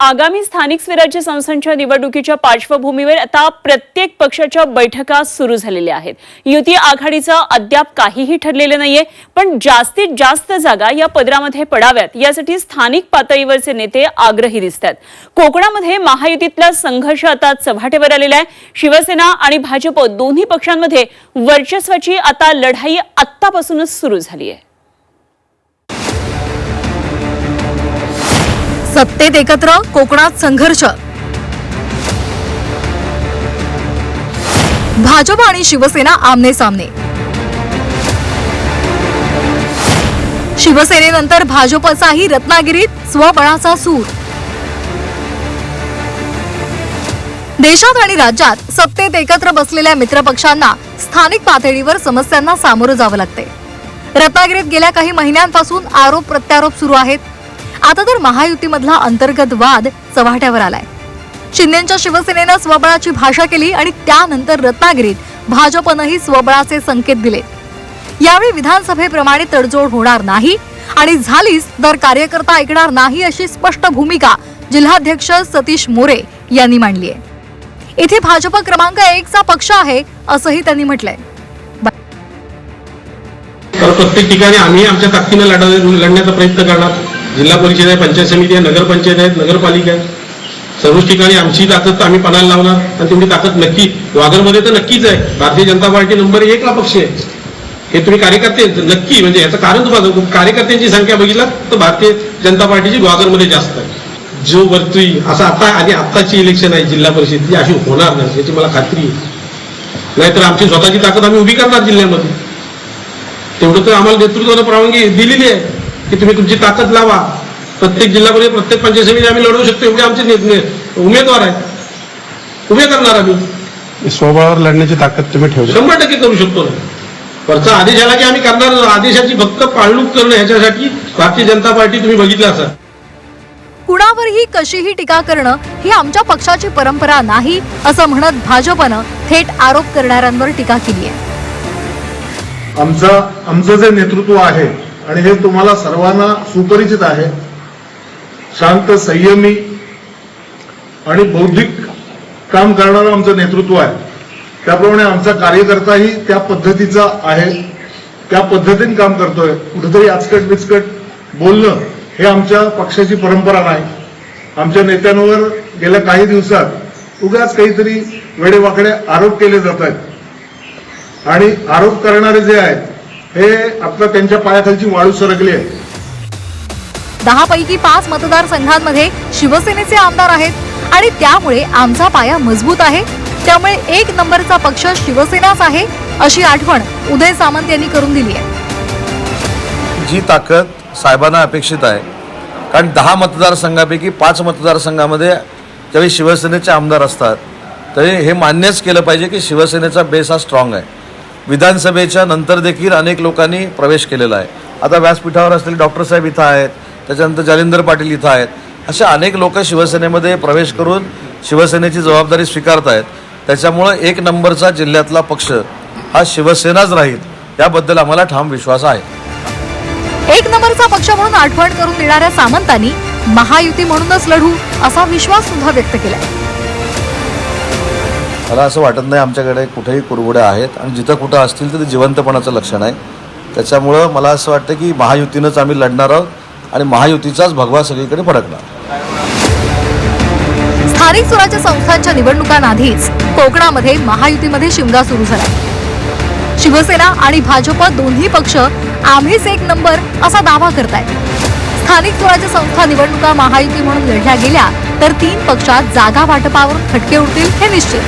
आगामी स्थानिक स्वराज्य संस्थांच्या निवडणुकीच्या पार्श्वभूमीवर आता प्रत्येक पक्षाच्या बैठका सुरू झालेल्या आहेत. युती आघाडीचं अद्याप काहीही ठरलेलं नाहीये पण जास्तीत जास्त जागा या पदरामध्ये पडाव्यात. यासाठी स्थानिक पातळीवरचे नेते आग्रही दिसतात कोकणामध्ये महायुतीतला संघर्ष आता चव्हाटेवर आलेला आहे. शिवसेना आणि भाजप दोन्ही पक्षांमध्ये वर्चस्वाची आता लढाई आत्तापासूनच सुरू झाली आहे. सत्तेत एकत्र कोकणात संघर्ष. भाजप आणि शिवसेना आमने सामने शिवसेनेनंतर भाजपचाही रत्नागिरीत स्वबळाचा सूर. देशात आणि राज्यात सत्तेत एकत्र बसलेल्या मित्रपक्षांना स्थानिक पातळीवर समस्यांना सामोरं जावं लागते रत्नागिरीत गेल्या काही महिन्यांपासून आरोप प्रत्यारोप सुरू आहेत. आता तर महायुतीमधला अंतर्गत वाद चव्हाट्यावर आलाय. शिंदेच्या शिवसेनेनं स्वबळाची भाषा केली आणि त्यानंतर रत्नागिरीत भाजपनंही स्वबळाचे संकेत दिले. यावेळी विधानसभेप्रमाणे तडजोड होणार नाही आणि झालीच तर कार्यकर्ता ऐकणार नाही अशी स्पष्ट भूमिका जिल्हाध्यक्ष सतीश मोरे यांनी मांडली आहे इथे भाजप क्रमांक एकचा पक्ष आहे असंही त्यांनी म्हटलंय. प्रत्येक ठिकाणी आम्ही आमच्या ताकदीनं लढण्याचा प्रयत्न करणार. जिल्हा परिषद आहे पंचायत समिती आहे नगरपंचायत आहेत नगरपालिका आहे सर्वच ठिकाणी आमची ताकद आम्ही पणाला लावणार आणि तेवढी ताकद नक्की वागरमध्ये तर नक्कीच आहे. भारतीय जनता पार्टी नंबर एकला पक्ष आहे. हे तुम्ही कार्यकर्ते नक्की म्हणजे याचं कारण तुम्हाला कार्यकर्त्यांची संख्या बघितला तर भारतीय जनता पार्टीची ग्वागरमध्ये जास्त आहे. जो वरती असं आता आणि आत्ताची इलेक्शन आहे जिल्हा परिषद ती अशी होणार नाही याची मला खात्री आहे. नाहीतर आमची स्वतःची ताकद आम्ही उभी करणार जिल्ह्यामध्ये. तेवढं तर आम्हाला नेतृत्वानं परवानगी दिलेली आहे. की तुम्ही तुमची ताकद लावा. प्रत्येक जिल्हामध्ये प्रत्येक पंचायत समिती आम्ही लढवू शकतो एवढे आमचे उमेदवार आहेत. उभे करणार आम्ही. स्वबळावर लढण्याची ताकद तुम्ही ठेवली. शंभर टक्के करू शकतो ना. वरचा आदेश आला की आम्ही करणार आदेशाची फक्त पाळणूक करणं ह्याच्यासाठी भारतीय जनता पार्टी तुम्ही बघितलं असा. कुणावरही कशीही टीका करणं ही आमच्या पक्षाची परंपरा नाही असं म्हणत भाजपनं थेट आरोप करणाऱ्यांवर टीका केली आहे आमचं आमचं जे नेतृत्व आहे आणि हे तुम्हाला सर्वांना सुपरिचित आहे. शांत संयमी आणि बौद्धिक काम करणारं आमचं नेतृत्व आहे. त्याप्रमाणे आमचा कार्यकर्ताही त्या पद्धतीचा आहे. त्या पद्धतीने काम करतोय. कुठेतरी आचकट बिचकट बोलणं हे आमच्या पक्षाची परंपरा नाही. आमच्या नेत्यांवर गेल्या काही दिवसात उगाच काहीतरी वेडेवाकडे आरोप केले जात आहेत. आणि आरोप करणारे जे आहेत हे आता त्यांच्या पायाखालची वाळू सरकली आहे. दहा पैकी पाच मतदारसंघांमध्ये शिवसेनेचे आमदार आहेत आणि त्यामुळे आमचा पाया मजबूत आहे. त्यामुळे एक नंबरचा पक्ष शिवसेनाच आहे अशी आठवण उदय सामंत यांनी करून दिली आहे. जी ताकद साहेबांना अपेक्षित आहे. कारण दहा मतदारसंघापैकी पाच मतदारसंघामध्ये ज्यावेळी शिवसेनेचे आमदार असतात तरी हे मान्यच केलं पाहिजे की शिवसेनेचा बेस हा स्ट्रॉंग आहे. विधानसभेच्या नंतर देखील अनेक लोकांनी प्रवेश केलेला आहे. आता व्यासपीठावर असलेले डॉक्टर साहेब इथं आहेत त्याच्यानंतर जालिंदर पाटील इथं आहेत. असे अनेक लोक शिवसेनेमध्ये प्रवेश करून शिवसेनेची जबाबदारी स्वीकारत आहेत त्याच्यामुळं एक नंबरचा जिल्ह्यातला पक्ष हा शिवसेनाच राहील याबद्दल आम्हाला ठाम विश्वास आहे. एक नंबरचा पक्ष म्हणून आठवण करून देणाऱ्या सामंतांनी महायुती म्हणूनच लढू असा विश्वास सुद्धा व्यक्त केला मला असं वाटत नाही आमच्याकडे कुठेही कुरबुड्या आहेत. आणि जिथं कुठं असतील तर ते जिवंतपणाचं लक्षण आहे. त्याच्यामुळं मला असं वाटतं की महायुतीनंच आम्ही लढणार आहोत. आणि महायुतीचाच भगवा सगळीकडे फडकणार. स्थानिक स्वराज्य संस्थांच्या निवडणुकांआधीच कोकणामध्ये महायुतीमध्ये शिमगा सुरू झाला. शिवसेना आणि भाजप दोन्ही पक्ष आम्हीच एक नंबर असा दावा करतायत. स्थानिक स्वराज्य संस्था निवडणुका महायुती म्हणून लढल्या गेल्या तर तीन पक्षात जागा वाटपावर खटके उठतील हे निश्चित.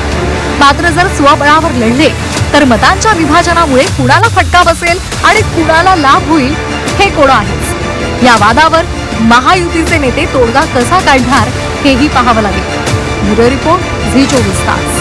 मात्र जर स्वबळावर लढले तर मतांच्या विभाजनामुळे कुणाला फटका बसेल आणि कुणाला लाभ होईल हे कोण आहे? या वादावर महायुतीचे नेते तोडगा कसा काढणार हेही पाहावं लागेल. ब्युरो रिपोर्ट झी चोवीस तास.